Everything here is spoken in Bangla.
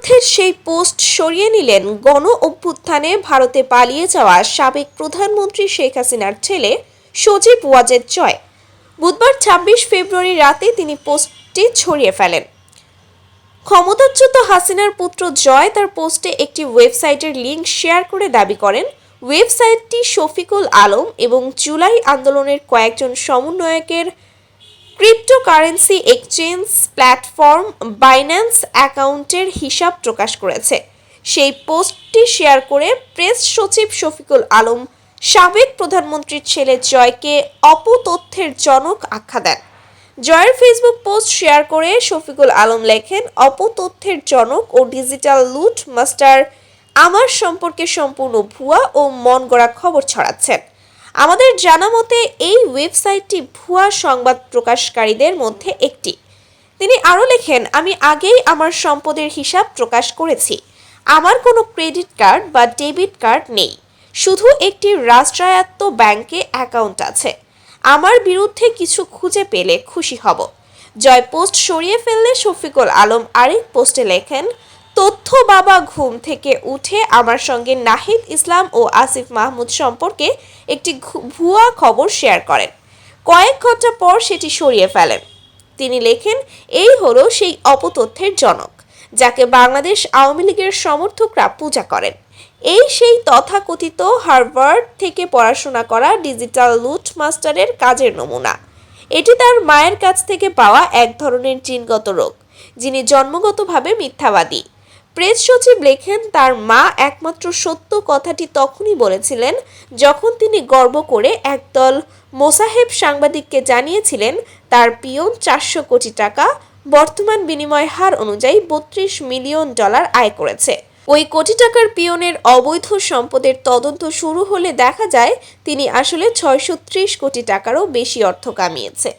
অপতথ্যের সেই পোস্ট সরিয়ে নিলেন গণ অভ্যুত্থানে ভারতে পালিয়ে যাওয়া সাবেক প্রধানমন্ত্রী শেখ হাসিনার ছেলে সজীব ওয়াজেদ জয়। বুধবার ছাব্বিশ ফেব্রুয়ারি রাতে তিনি পোস্টটি ছড়িয়ে ফেলেন। ক্ষমতাচ্যুত হাসিনার পুত্র জয় তার পোস্টে একটি ওয়েবসাইটের লিঙ্ক শেয়ার করে দাবি করেন, ওয়েবসাইটটি শফিকুল আলম এবং জুলাই আন্দোলনের কয়েকজন সমন্বয়কের ক্রিপ্টোকারেন্সি এক্সচেঞ্জ প্ল্যাটফর্ম বাইন্যান্স অ্যাকাউন্টের হিসাব প্রকাশ করেছে। সেই পোস্টটি শেয়ার করে প্রেস সচিব শফিকুল আলম সাবেক প্রধানমন্ত্রীর ছেলে জয়কে অপতথ্যের জনক আখ্যা দেন। জয়ের ফেসবুক পোস্ট শেয়ার করে শফিকুল আলম লেখেন অপতথ্যের জনক ও ডিজিটাল লুট মাস্টার আমার সম্পর্কে সম্পূর্ণ ভুয়া ও মন গড়া খবর ছড়াচ্ছেন। আমাদের জানা মতে এই ওয়েবসাইটটি ভুয়া সংবাদ প্রকাশকারীদের মধ্যে একটি। তিনি আরও লেখেন, আমি আগেই আমার সম্পদের হিসাব প্রকাশ করেছি। আমার কোনো ক্রেডিট কার্ড বা ডেবিট কার্ড নেই। শুধু একটি রাষ্ট্রায়ত্ত ব্যাংকে অ্যাকাউন্ট আছে। আমার বিরুদ্ধে কিছু খুঁজে পেলে খুশি হব। জয় পোস্ট সরিয়ে ফেললে শফিকুল আলম আরেক পোস্টে লেখেন তথ্য বাবা ঘুম থেকে উঠে আমার সঙ্গে নাহিদ ইসলাম ও আসিফ মাহমুদ সম্পর্কে একটি ভুয়া খবর শেয়ার করেন। কয়েক ঘণ্টা পর সেটি সরিয়ে ফেলেন। তিনি লেখেন, এই হলো সেই অপতথ্যের জনক, যাকে বাংলাদেশ আওয়ামী লীগের সমর্থকরা পূজা করেন। এই সেই তথাকথিত হার্ভার্ড থেকে পড়াশোনা করা ডিজিটাল লুট মাস্টারের কাজের নমুনা। এটি তার মায়ের কাছ থেকে পাওয়া এক ধরনের জিনগত রোগ, যিনি জন্মগতভাবে মিথ্যাবাদী। প্রেস সচিব লেখেন, তার মা একমাত্র সত্য কথাটি তখনই বলেছিলেন যখন তিনি গর্ব করে একদল মোসাহেব সাংবাদিককে জানিয়েছিলেন, তার পিয়ন চারশো কোটি টাকা, বর্তমান বিনিময় হার অনুযায়ী বত্রিশ মিলিয়ন ডলার আয় করেছে। ওই কোটি টাকার পিয়নের অবৈধ সম্পদের তদন্ত শুরু হলে দেখা যায়, তিনি আসলে ছয়শো ত্রিশ কোটি টাকারও বেশি অর্থ কামিয়েছে।